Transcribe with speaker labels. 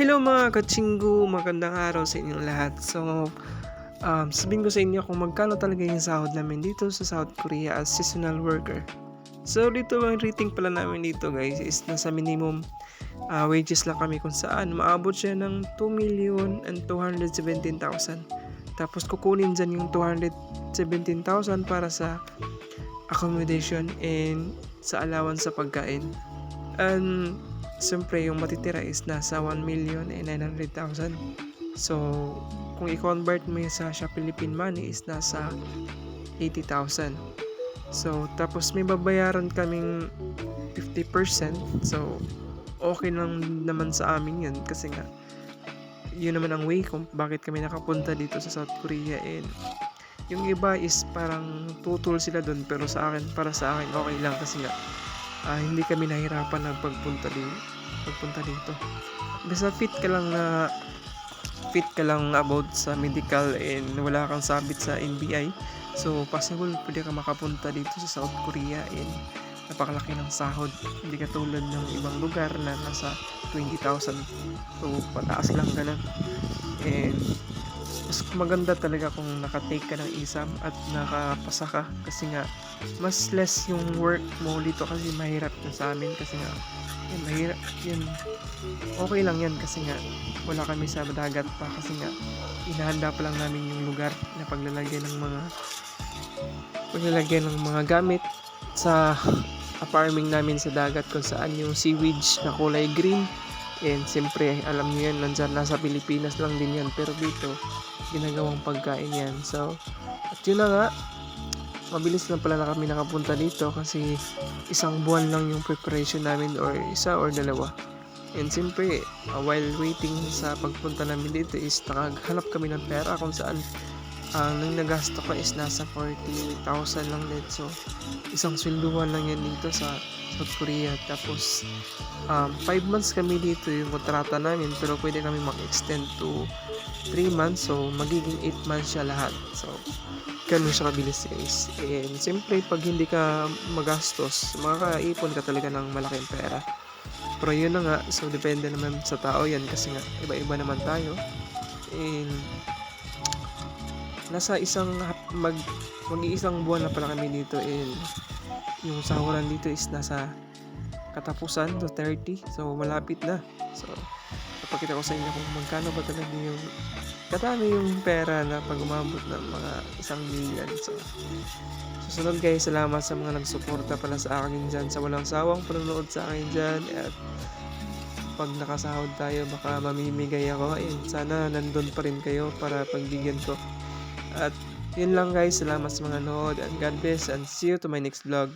Speaker 1: Hello mga kachinggu, magandang araw sa inyong lahat. So, um, sabihin ko sa inyo kung magkano talaga yung sahod namin dito sa South Korea as seasonal worker. So, dito ang rating pala namin dito guys is nasa minimum uh, wages lang kami kung saan maabot siya ng 2 million and 217,000. Tapos kukunin dyan yung 217,000 para sa accommodation and sa allowance sa pagkain. And siyempre yung matitira is nasa 1 million and 900,000. So, kung i-convert mo yun sa, sa Philippine money is nasa 80,000. So, tapos may babayaran kaming 50%. So, okay lang naman sa amin yun kasi nga yun naman ang way kung bakit kami nakapunta dito sa South Korea and yung iba is parang tutol sila doon pero sa akin para sa akin okay lang kasi nga ah, hindi kami nahirapan na pagpunta dito pagpunta dito. Basta fit ka lang na fit ka lang about sa medical and wala kang sabit sa NBI so possible pwede ka makapunta dito sa South Korea and napakalaki ng sahod. Hindi katulad ng ibang lugar na nasa 20,000 so pataas lang ganun and mas maganda talaga kung nakatake ka ng exam at nakapasa ka. Kasi nga mas less yung work mo dito kasi mahirap na sa amin. Kasi nga yun, mahirap yun okay lang yan kasi nga wala kami sa dagat pa. Kasi nga inahanda pa lang namin yung lugar na paglalagyan ng mga paglalagyan ng mga gamit sa farming namin sa dagat kung saan yung seaweeds na kulay green and siyempre alam niyo yan nandyan nasa Pilipinas lang din yan. Pero dito ginagawang pagkain yan. So at yun na nga mabilis lang pala na kami nakapunta dito kasi isang buwan lang yung preparation namin or isa or dalawa. And siyempre uh, while waiting sa pagpunta namin dito is nakaghanap kami ng pera kung saan ang nang nagasto ko is nasa 40,000 lang din. So, isang swelduhan lang yan dito sa South Korea. Tapos, 5 um, months kami dito yung kontrata namin pero pwede kami mag-extend to 3 months. So, magiging 8 months siya lahat. So, ganun siya kabilis guys. And siyempre, pag hindi ka magastos, makakaipon ka talaga ng malaking pera. Pero yun na nga, so depende naman sa tao yan kasi nga iba-iba naman tayo. And nasa isang mag mag-iisang buwan na pala kami dito and yung sahuran dito is nasa katapusan to 30 so malapit na. So papakita ko sa inyo kung magkano ba talaga yung katami yung pera na pag umabot ng mga isang million. So susunod guys salamat sa mga nagsuporta pala sa akin dyan sa walang sawang panonood sa akin dyan. At pag nakasahod tayo baka mamimigay ako. And sana nandun pa rin kayo para pagbigyan ko. At yun lang guys, salamat sa mga nood and God bless and see you to my next vlog.